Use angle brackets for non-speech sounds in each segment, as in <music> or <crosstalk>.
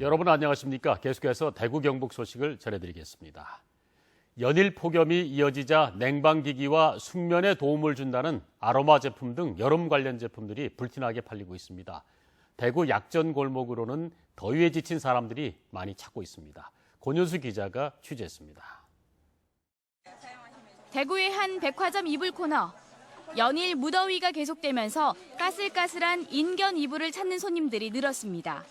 여러분 안녕하십니까? 계속해서 대구 경북 소식을 전해드리겠습니다. 연일 폭염이 이어지자 냉방기기와 숙면에 도움을 준다는 아로마 제품 등 여름 관련 제품들이 불티나게 팔리고 있습니다. 대구 약전 골목으로는 더위에 지친 사람들이 많이 찾고 있습니다. 권윤수 기자가 취재했습니다. 대구의 한 백화점 이불 코너. 연일 무더위가 계속되면서 까슬까슬한 인견 이불을 찾는 손님들이 늘었습니다.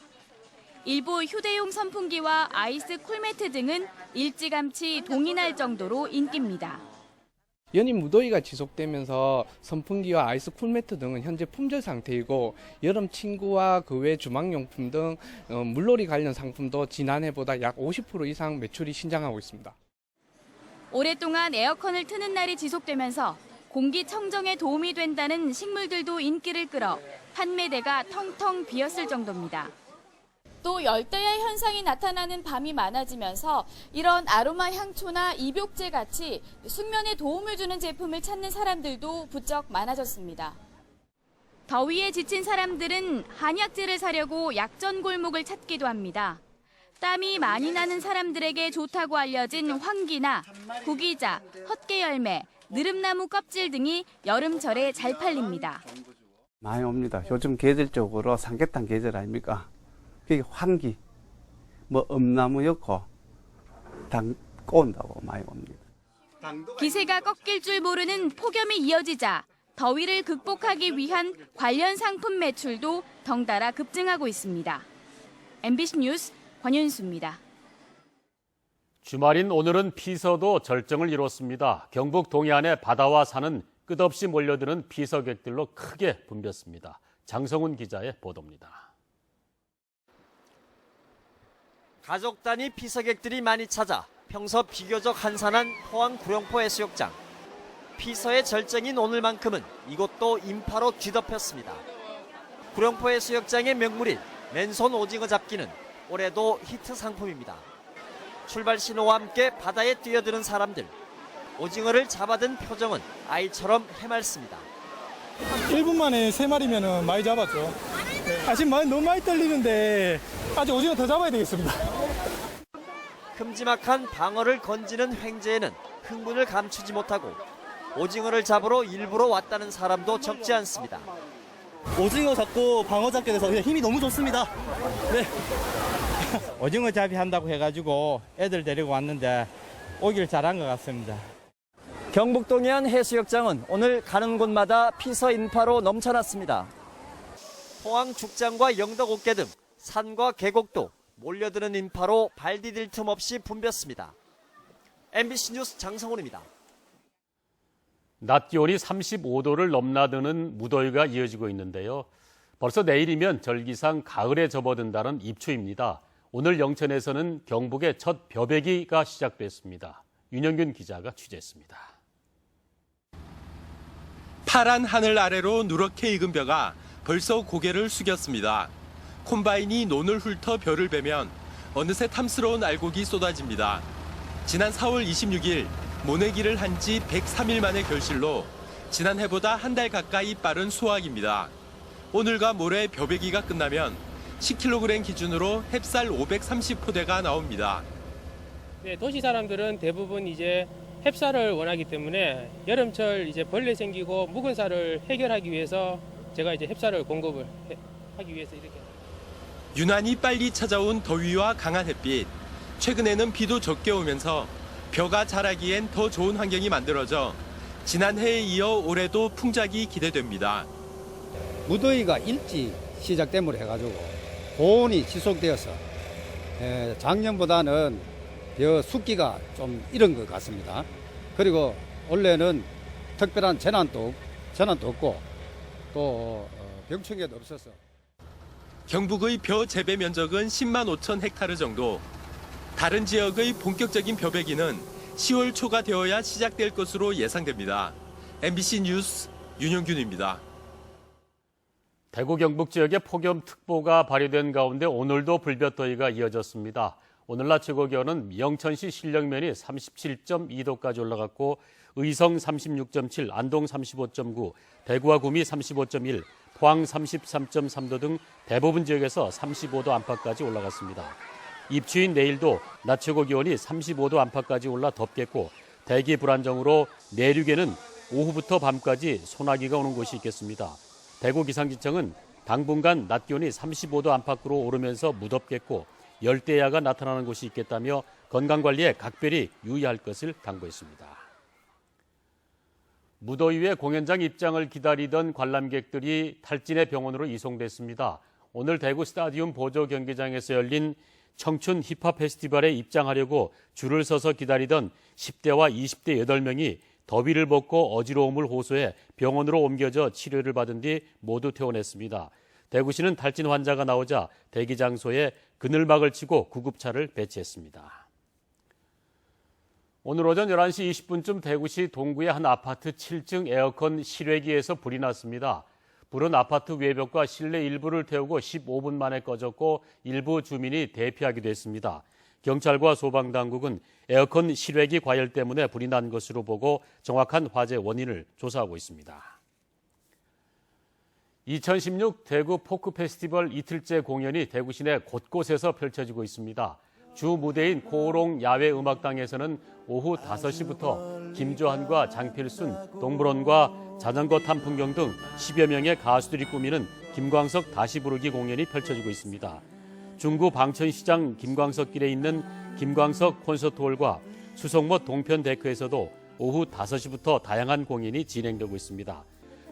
일부 휴대용 선풍기와 아이스 쿨매트 등은 일찌감치 동인할 정도로 인기입니다. 연인 무더위가 지속되면서 선풍기와 아이스 쿨매트 등은 현재 품절 상태이고 여름 침구와 그 외 주방용품 등 어, 물놀이 관련 상품도 지난해보다 약 50% 이상 매출이 신장하고 있습니다. 오랫동안 에어컨을 트는 날이 지속되면서 공기청정에 도움이 된다는 식물들도 인기를 끌어 판매대가 텅텅 비었을 정도입니다. 또 열대야 현상이 나타나는 밤이 많아지면서 이런 아로마 향초나 입욕제 같이 숙면에 도움을 주는 제품을 찾는 사람들도 부쩍 많아졌습니다. 더위에 지친 사람들은 한약재를 사려고 약전 골목을 찾기도 합니다. 땀이 많이 나는 사람들에게 좋다고 알려진 황기나 구기자, 헛개열매, 느릅나무 껍질 등이 여름철에 잘 팔립니다. 많이 옵니다. 요즘 계절적으로 삼계탕 계절 아닙니까? 그게 환기, 뭐 엄나무였고 당 꼬온다고 많이 옵니다. 기세가 꺾일 줄 모르는 폭염이 이어지자 더위를 극복하기 위한 관련 상품 매출도 덩달아 급증하고 있습니다. MBC 뉴스 권윤수입니다. 주말인 오늘은 피서도 절정을 이뤘습니다. 경북 동해안의 바다와 산은 끝없이 몰려드는 피서객들로 크게 붐볐습니다. 장성훈 기자의 보도입니다. 가족 단위 피서객들이 많이 찾아 평소 비교적 한산한 포항 구룡포 해수욕장. 피서의 절정인 오늘만큼은 이곳도 인파로 뒤덮였습니다. 구룡포 해수욕장의 명물인 맨손 오징어 잡기는 올해도 히트 상품입니다. 출발 신호와 함께 바다에 뛰어드는 사람들. 오징어를 잡아든 표정은 아이처럼 해맑습니다. 1분 만에 세 마리면 많이 잡았죠. 아직 너무 많이 떨리는데 아직 오징어 더 잡아야 되겠습니다. 큼지막한 방어를 건지는 횡재에는 흥분을 감추지 못하고 오징어를 잡으러 일부러 왔다는 사람도 적지 않습니다. 오징어 잡고 방어 잡게 돼서 그냥 힘이 너무 좋습니다. 네. <laughs> 오징어 잡이 한다고 해가지고 애들 데리고 왔는데 오길 잘한 것 같습니다. 경북 동해안 해수욕장은 오늘 가는 곳마다 피서 인파로 넘쳐났습니다. 포항 죽장과 영덕 옥계 등 산과 계곡도 몰려드는 인파로 발 디딜 틈 없이 붐볐습니다. MBC 뉴스 장성훈입니다. 낮 기온이 35도를 넘나드는 무더위가 이어지고 있는데요. 벌써 내일이면 절기상 가을에 접어든다는 입추입니다. 오늘 영천에서는 경북의 첫 벼베기가 시작됐습니다. 윤영균 기자가 취재했습니다. 파란 하늘 아래로 누렇게 익은 벼가 벌써 고개를 숙였습니다. 콤바인이 논을 훑어 벼를 베면 어느새 탐스러운 알곡이 쏟아집니다. 지난 4월 26일 모내기를 한 지 103일 만의 결실로 지난해보다 한 달 가까이 빠른 수확입니다. 오늘과 모레 벼베기가 끝나면 10kg 기준으로 햅쌀 530포대가 나옵니다. 네, 도시 사람들은 대부분 이제 햅쌀을 원하기 때문에 여름철 이제 벌레 생기고 묵은 쌀을 해결하기 위해서 제가 이제 햅쌀을 공급을 해- 하기 위해서 이렇게 유난히 빨리 찾아온 더위와 강한 햇빛, 최근에는 비도 적게 오면서 벼가 자라기엔 더 좋은 환경이 만들어져 지난해에 이어 올해도 풍작이 기대됩니다. 무더위가 일찍 시작됨으로 해가지고 고온이 지속되어서 에, 작년보다는 벼 숙기가 좀 이른 것 같습니다. 그리고 원래는 특별한 재난도 재난도 없고 또 어, 병충해도 없어서 경북의 벼 재배 면적은 10만 5천 헥타르 정도. 다른 지역의 본격적인 벼베기는 10월 초가 되어야 시작될 것으로 예상됩니다. MBC 뉴스 윤영균입니다. 대구 경북 지역에 폭염특보가 발효된 가운데 오늘도 불볕더위가 이어졌습니다. 오늘 낮 최고 기온은 영천시 신령면이 37.2도까지 올라갔고 의성 36.7, 안동 35.9, 대구와 구미 35.1, 포항 33.3도 등 대부분 지역에서 35도 안팎까지 올라갔습니다. 입추인 내일도 낮 최고 기온이 35도 안팎까지 올라 덥겠고 대기 불안정으로 내륙에는 오후부터 밤까지 소나기가 오는 곳이 있겠습니다. 대구 기상지청은 당분간 낮 기온이 35도 안팎으로 오르면서 무덥겠고 열대야가 나타나는 곳이 있겠다며 건강 관리에 각별히 유의할 것을 당부했습니다. 무더위에 공연장 입장을 기다리던 관람객들이 탈진의 병원으로 이송됐습니다. 오늘 대구 스타디움 보조 경기장에서 열린 청춘 힙합 페스티벌에 입장하려고 줄을 서서 기다리던 10대와 20대 8명이 더위를 벗고 어지러움을 호소해 병원으로 옮겨져 치료를 받은 뒤 모두 퇴원했습니다. 대구시는 탈진 환자가 나오자 대기 장소에 그늘막을 치고 구급차를 배치했습니다. 오늘 오전 11시 20분쯤 대구시 동구의 한 아파트 7층 에어컨 실외기에서 불이 났습니다. 불은 아파트 외벽과 실내 일부를 태우고 15분 만에 꺼졌고 일부 주민이 대피하기도 했습니다. 경찰과 소방당국은 에어컨 실외기 과열 때문에 불이 난 것으로 보고 정확한 화재 원인을 조사하고 있습니다. 2016 대구 포크 페스티벌 이틀째 공연이 대구 시내 곳곳에서 펼쳐지고 있습니다. 주 무대인 코오롱 야외 음악당에서는 오후 5시부터 김조한과 장필순, 동물원과 자전거 탄 풍경 등 10여 명의 가수들이 꾸미는 김광석 다시 부르기 공연이 펼쳐지고 있습니다. 중구 방천시장 김광석길에 있는 김광석 콘서트홀과 수성모 동편 데크에서도 오후 5시부터 다양한 공연이 진행되고 있습니다.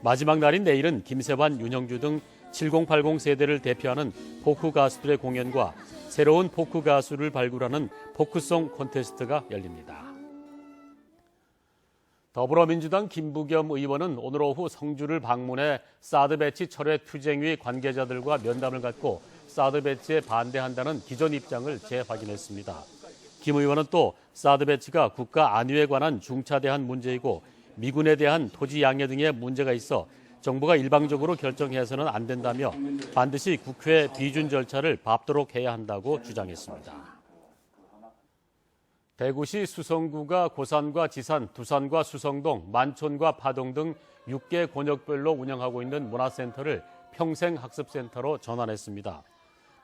마지막 날인 내일은 김세환, 윤형주 등 7080 세대를 대표하는 포크 가수들의 공연과 새로운 포크 가수를 발굴하는 포크송 콘테스트가 열립니다. 더불어민주당 김부겸 의원은 오늘 오후 성주를 방문해 사드 배치 철회 투쟁위 관계자들과 면담을 갖고 사드 배치에 반대한다는 기존 입장을 재확인했습니다. 김 의원은 또 사드 배치가 국가 안위에 관한 중차대한 문제이고 미군에 대한 토지 양해 등의 문제가 있어 정부가 일방적으로 결정해서는 안 된다며 반드시 국회 비준 절차를 밟도록 해야 한다고 주장했습니다. 대구시 수성구가 고산과 지산, 두산과 수성동, 만촌과 파동 등 6개 권역별로 운영하고 있는 문화센터를 평생학습센터로 전환했습니다.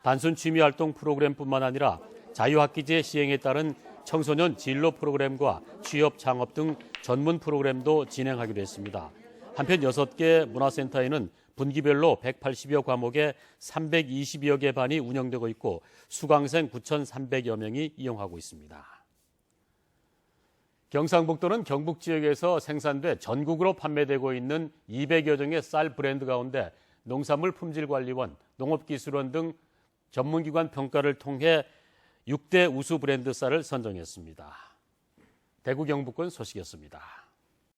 단순 취미활동 프로그램뿐만 아니라 자유학기제 시행에 따른 청소년 진로 프로그램과 취업 창업 등 전문 프로그램도 진행하기로 했습니다. 한편 6개 문화센터에는 분기별로 180여 과목에 320여 개 반이 운영되고 있고 수강생 9,300여 명이 이용하고 있습니다. 경상북도는 경북 지역에서 생산돼 전국으로 판매되고 있는 200여 종의 쌀 브랜드 가운데 농산물 품질관리원, 농업기술원 등 전문기관 평가를 통해 6대 우수 브랜드 쌀을 선정했습니다. 대구 경북권 소식이었습니다.